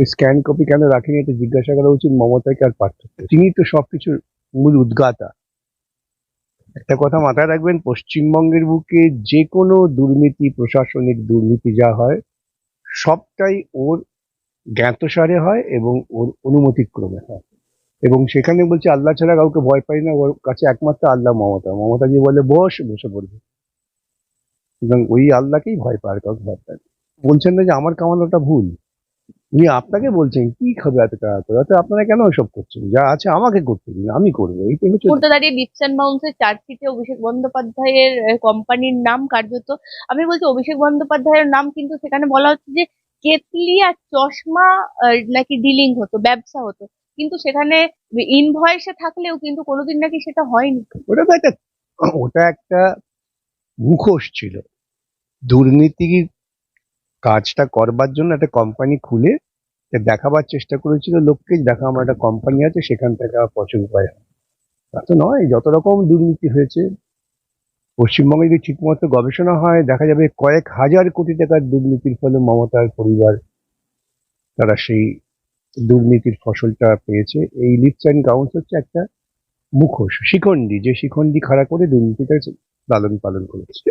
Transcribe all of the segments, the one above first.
Scan copy কেন রাখেনি এটা জিজ্ঞাসা করা উচিত মমতাকে আর পার্থক্য। তিনি তো সবকিছুর মূল উদ্গাতা। একটা কথা মাথায় রাখবেন, পশ্চিমবঙ্গের বুকে যে কোনো দুর্নীতি, প্রশাসনিক দুর্নীতি যা হয়, সবটাই ওর জ্ঞাতসারে হয় এবং ওর অনুমতিক্রমে হয়। এবং সেখানে বলছে, আল্লাহ ছাড়া কাউকে ভয় পাই না, ওর কাছে একমাত্র আল্লাহ মমতা। মমতা যে বলে, বস, বসে পড়বে। সুতরাং ওই আল্লাহকেই ভয় পায়, কাউকে ভয় পায় বলছেন না যে, আমার কামানোটা ভুল। উনি আপনাকে বলছেন কি খাবে এত টাকা করে অর্থাৎ আপনারা কেন এসব করছেন? যা আছে আমাকে করতে দিন আমি করব। এইটাই হচ্ছে মুহূর্তে দাঁড়িয়ে লিপস অ্যান্ড বাউন্সের চার্জশিটে অভিষেক বন্দ্যোপাধ্যায়ের কোম্পানির নাম কার্যত আমি বলছি অভিষেক বন্দ্যোপাধ্যায়ের নাম কিন্তু সেখানে বলা হচ্ছে যে কেতলি আর চশমা নাকি ডিলিং হতো ব্যবসা হতো। কিন্তু সেখানে ইনভয়েসে থাকলেও কিন্তু কোনোদিন নাকি সেটা হয়নি। ওটা তো একটা ওটা একটা মুখোশ ছিল। দুর্নীতির কাজটা করবার জন্য একটা কোম্পানি খুলে দেখাবার চেষ্টা করেছিল লোককে দেখা আমার একটা কোম্পানি আছে, সেখান থেকে আমার পছন্দ উপায় তা তো নয়, যত রকম দুর্নীতি হয়েছে, পশ্চিমবঙ্গে যদি ঠিকমতো গবেষণা হয়, দেখা যাবে কয়েক হাজার কোটি টাকার দুর্নীতির ফলে মমতার পরিবার তারা সেই দুর্নীতির ফসলটা পেয়েছে। এই লিপস অ্যান্ড গাউন্স হচ্ছে একটা মুখোশ, শিখণ্ডী, যে শিখণ্ডী খাড়া করে দুর্নীতিটা লালন পালন করেছে।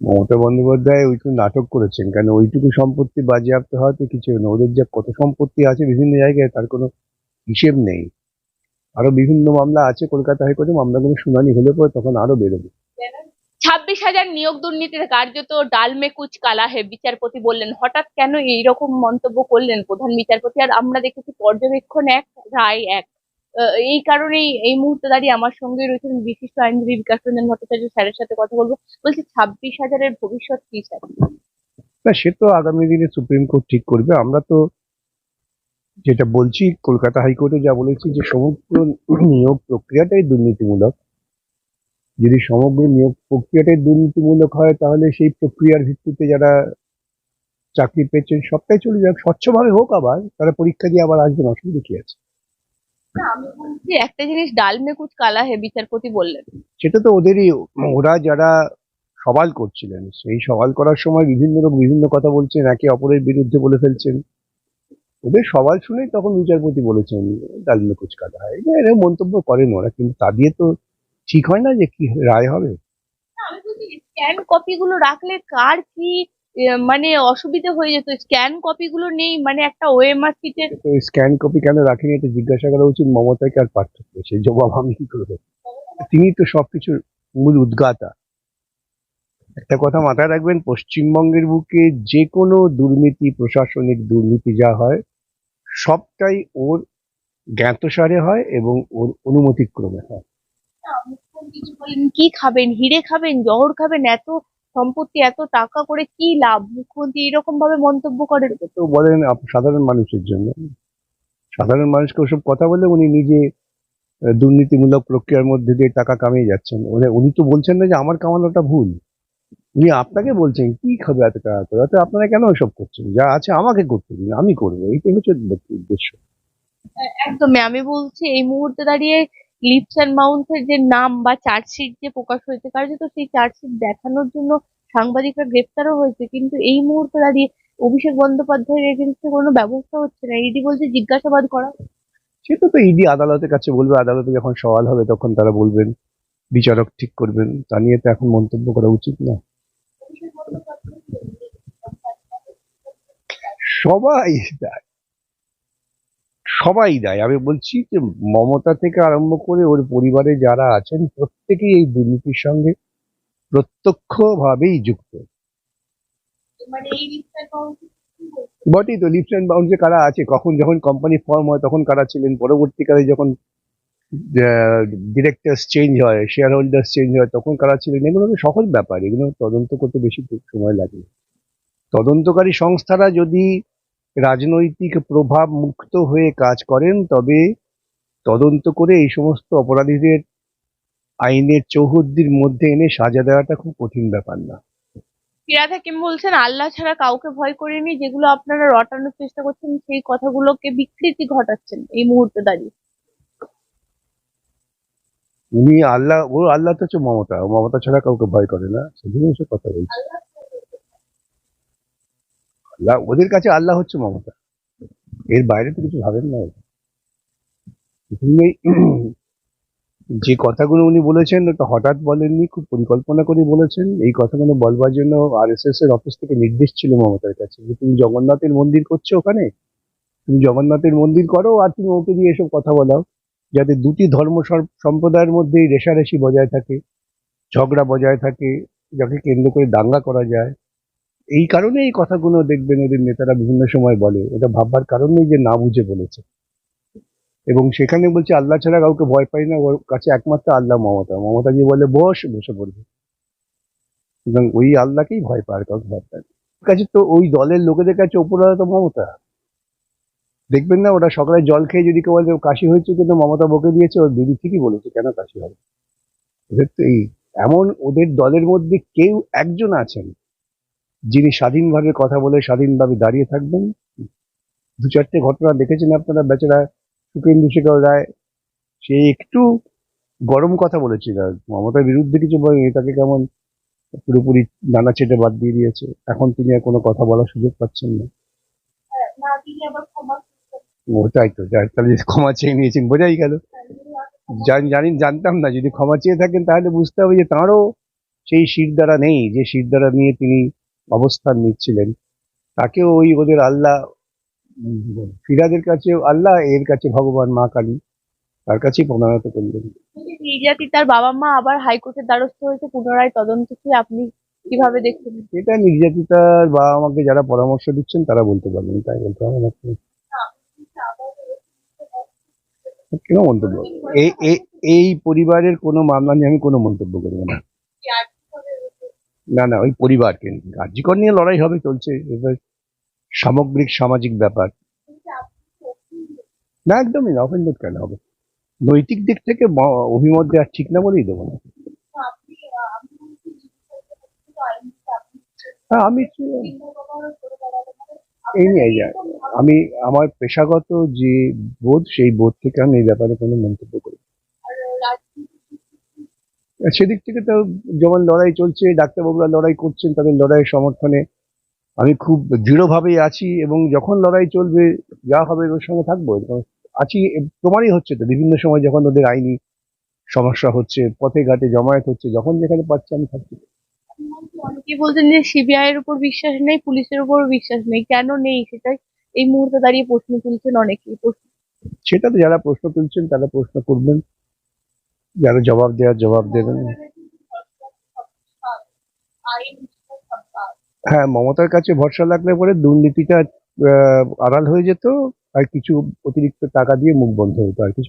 মমতা বন্দ্যোপাধ্যায় ওইটুকু নাটক করেছেন, কেন ওইটুকু সম্পত্তি বাজেয়াপ্ত হওয়াতে কিছু না। ওদের যা কত সম্পত্তি আছে বিভিন্ন জায়গায়, তার কোনো হিসেব নেই। আরও বিভিন্ন মামলা আছে, কলকাতা হাইকোর্টে মামলাগুলো শুনানি হলে পরে তখন আরও বেরোবে। ছাব্বিশ হাজার নিয়োগ দুর্নীতির কার্যত ডালমে কুচ কালা হে, বিচারপতি বললেন। হঠাৎ কেন এইরকম মন্তব্য করলেন প্রধান বিচারপতি? আর আমরা দেখেছি পর্যবেক্ষণ এক, রায় এক। এই কারণেই এই মুহূর্তে দাঁড়িয়ে আমার সঙ্গে রয়েছেন বিশিষ্ট আইনজীবী বিকাশ রঞ্জন ভট্টাচার্য স্যারের সাথে কথা বলব। বলছি, ছাব্বিশ হাজারের ভবিষ্যৎ কি, স্যার? না, সে তো আগামী দিনে সুপ্রিম কোর্ট ঠিক করবে। আমরা তো যেটা বলছি, কলকাতা হাইকোর্টে যা বলেছি যে সমগ্র নিয়োগ প্রক্রিয়াটাই দুর্নীতিমূলক। যদি সমগ্র নিয়োগ প্রক্রিয়াটাই দুর্নীতিমূলক হয়, তাহলে সেই প্রক্রিয়ার ভিত্তিতে যারা চাকরি পেয়েছেন, সবটাই চলে যাক। স্বচ্ছভাবে হোক আবার, তারা পরীক্ষা দিয়ে আবার আসবেন, অসুবিধা কি আছে? না, আমি বলছি একটা জিনিস ডালমে কুচ কালা হে বিচারপতি বললেন। সেটা তো ওদেরই ওরা যারা সওয়াল করছিলেন সেই সওয়াল করার সময় বিভিন্ন লোক বিভিন্ন কথা বলছেন একে অপরের বিরুদ্ধে বলে ফেলছেন। ওদের সওয়াল শুনেই তখন বিচারপতি বলেছেন ডালমে কুচকাটা হয় এটা এরকম মন্তব্য করেন ওরা কিন্তু তা দিয়ে তো ঠিক হয় না যে কি রায় হবে। আমি বলছি স্ক্যান কপি গুলো রাখলে কার কি মানে অসুবিধা হয়ে যেত। স্ক্যান কপি গুলো নেই মানে একটা ওএমআর সিটের তো স্ক্যান কপি কেন রাখেনি এটা জিজ্ঞাসা করা উচিত মমতাকে আর পার্থক্য সেই জবাব আমি কি করব? তিনি তো সবকিছুর মূল উদ্গাতা। একটা কথা মাথায় রাখবেন পশ্চিমবঙ্গের বুকে যে কোনো দুর্নীতি প্রশাসনিক দুর্নীতি যা হয় সবটাই ওর জ্ঞাতসারে হয় এবং ওর অনুমতিক্রমে হয়। কি খাবেন? হিরে খাবেন? জহর খাবেন? এত সম্পত্তি এত টাকা করে কি লাভ? মুখ্যমন্ত্রী এরকম ভাবে মন্তব্য করেন। তো বলেন সাধারণ মানুষের জন্য। সাধারণ মানুষকে ওসব কথা বলে উনি নিজে দুর্নীতিমূলক প্রক্রিয়ার মধ্যে দিয়ে টাকা কামিয়ে যাচ্ছেন। উনি- উনি তো বলছেন না যে আমার কামানোটা ভুল। উনি আপনাকে বলছেন কি খাবে এত টাকা করে? অর্থাৎ আপনারা কেন এসব করছেন? যা আছে আমাকে করতে দিন আমি করব। এইটাই হচ্ছে উদ্দেশ্য। একদমই। আমি বলছি এই মুহূর্তে দাঁড়িয়ে লিপস অ্যান্ড মাউন্টের যে নাম বা চার্জশিট যে প্রকাশ হয়েছে কার্যত সেই চার্জশিট দেখানোর জন্য সাংবাদিকরা গ্রেপ্তারও হয়েছে। কিন্তু এই মুহূর্তে দাঁড়িয়ে অভিষেক বন্দ্যোপাধ্যায়ের এগেনস্টে কোনো ব্যবস্থা হচ্ছে না। ইডি বলছে জিজ্ঞাসাবাদ করা। সেটা তো ইডি আদালতের কাছে বলবে। আদালতে যখন সওয়াল হবে তখন তারা বলবেন, বিচারক ঠিক করবেন। তা নিয়ে তো এখন মন্তব্য করা উচিত না। সবাই সবাই দেয়। আমি বলছি যে মমতা থেকে আরম্ভ করে ওর পরিবারে যারা আছেন প্রত্যেকেই এই দুর্নীতির সঙ্গে প্রত্যক্ষভাবেই যুক্ত। মানে বটেই তো লিপস অ্যান্ড বাউন্সে কারা আছে? কখন যখন কোম্পানি ফর্ম হয় তখন কারা ছিলেন? পরবর্তীকালে যখন ডিরেক্টার্স চেঞ্জ হয় শেয়ার হোল্ডার্স চেঞ্জ হয় তখন কারা ছিলেন? এগুলো তো সহজ ব্যাপার। এগুলো তদন্ত করতে বেশি সময় লাগে তদন্তকারী সংস্থারা যদি রাজনৈতিক প্রভাব মুক্ত হয়ে কাজ করেন তবে তদন্ত করে এই সমস্ত অপরাধীদের আইনের চৌহদ্দির মধ্যে এনে সাজা দেওয়াটা খুব কঠিন ব্যাপার না। ফিরাদ হাকিম বলছেন? আল্লাহ ছাড়া কাউকে ভয় করেনি? যেগুলো আপনারা রটানোর চেষ্টা করছেন সেই কথাগুলোকে বিকৃতি ঘটাচ্ছেন এই মুহূর্তে দাঁড়িয়ে। উনি আল্লাহ ও আল্লাহ তো হচ্ছে মমতা। মমতা ছাড়া কাউকে ভয় করে না। সেদিন এসব কথা বলছি। আল্লাহ, ওদের কাছে আল্লাহ হচ্ছে মমতা। এর বাইরে তো কিছু ভাবেন না যে কথাগুলো উনি বলেছেন, ওটা হঠাৎ বলেননি, খুব পরিকল্পনা করে বলেছেন। এই কথাগুলো বলবার জন্য আর এস এস এর অফিস থেকে নির্দেশ ছিল মমতার কাছে যে, তুমি জগন্নাথের মন্দির করছ ওখানে? তুমি জগন্নাথের মন্দির করো আর তুমি ওকে দিয়ে এসব কথা বলাও। যাতে দুটি ধর্ম সম্প্রদায়ের মধ্যে রেশারেশি বজায় থাকে, ঝগড়া বজায় থাকে, যাকে কেন্দ্র করে দাঙ্গা করা যায়। এই কারণে এই কথাগুলো দেখবেন ওদের নেতারা বিভিন্ন সময় বলে। এটা ভাববার কারণ নেই যে না বুঝে বলেছে। এবং সেখানে বলছে, আল্লাহ ছাড়া কাউকে ভয় পাই না। ওর কাছে একমাত্র আল্লাহ মমতা। মমতা যে বলে, বস, বসে পড়বে। সুতরাং ওই আল্লাহকেই ভয় পায় কাউকে ভয় পায়। কাছে তো ওই দলের লোকেদের কাছে ওপরওয়ালা তো মমতা। দেখবেন না, ওরা সকালে জল খেয়ে যদি কেউ বলে কাশি হয়েছে? কিন্তু মমতা বকে দিয়েছে, ওর দিদি ঠিকই বলেছে, কেন কাশি হবে? ওদের তো এই, এমন ওদের দলের মধ্যে কেউ একজন আছেন যিনি স্বাধীনভাবে কথা বলে স্বাধীনভাবে দাঁড়িয়ে থাকবেন, দু চারটে ঘটনা দেখেছেন আপনারা, বেচারা সুকেন্দু শেখর রায়, সে একটু গরম কথা বলেছিল। মমতার বিরুদ্ধে কিছু বলেনি, তাকে কেমন পুরোপুরি নানা চেটে বাদ দিয়ে দিয়েছে। এখন তিনি আর কোনো কথা বলার সুযোগ পাচ্ছেন না। ওটাই তো তাহলে ক্ষমা চেয়ে নিয়েছেন, বোঝাই গেল। জানি, জানতাম না, যদি ক্ষমা চেয়ে থাকেন, তাহলে বুঝতে হবে যে তাঁরও সেই শিরদাঁড়া নেই। যে শিরদাঁড়া নিয়ে তিনি অবস্থান নিচ্ছিলেন। তাকেও ওই ওদের আল্লাহ ফিরাদের কাছে আল্লাহ এর কাছে ভগবান মা কালী তার কাছেই প্রণায়ত করলেন। নির্যাতি তার বাবা মা আবার হাইকোর্টের দ্বারস্থ হয়েছে পুনরায় তদন্ত কি আপনি কীভাবে দেখছেন? এটা নির্যাতিতার বাবা আমাকে যারা পরামর্শ দিচ্ছেন তারা বলতে পারবেন তাই বলতে হবে না। কেন মন্তব্য? এই পরিবারের কোনো মামলা নিয়ে আমি কোনো মন্তব্য করব না। না না, ওই পরিবারকে নিয়ে। কার্যকর নিয়ে লড়াই হবে, চলছে এবার সামগ্রিক, সামাজিক ব্যাপার না, একদমই না অফেন্ডেড কেন হবে নৈতিক দিক থেকে অভিমত দেওয়া ঠিক না বলেই দেবো না হ্যাঁ আমি এই নিয়ে আমি, আমার পেশাগত যে বোধ, সেই বোধ থেকে আমি এই ব্যাপারে কোনো মন্তব্য। সেদিক থেকে তো যেমন লড়াই চলছে ডাক্তারবাবুরা লড়াই করছেন তাদের লড়াইয়ের সমর্থনে আমি খুব দৃঢ়ভাবেই আছি এবং যখন লড়াই চলবে যা হবে ওর সঙ্গে থাকব। আছি তোমারই হচ্ছে তো বিভিন্ন সময় যখন ওদের আইনি সমস্যা হচ্ছে পথে ঘাটে জমায়েত হচ্ছে যখন যেখানে পাচ্ছে আমি থাকছি। অনেকেই বলছেন যে সিবিআই এর উপর বিশ্বাস নেই পুলিশের উপর বিশ্বাস নেই। কেন নেই সেটাই এই মুহূর্তে দাঁড়িয়ে প্রশ্ন তুলছেন অনেকেই। প্রশ্ন সেটা তো যারা প্রশ্ন তুলছেন তারা প্রশ্ন করবেন। যারা জবাব দেওয়ার জবাব দেবেন হ্যাঁ মমতার কাছে ভরসা লাগলে পরে দুর্নীতিটা আড়াল হয়ে যেত আর কিছু অতিরিক্ত টাকা দিয়ে মুখ বন্ধ হতো আর কিছু।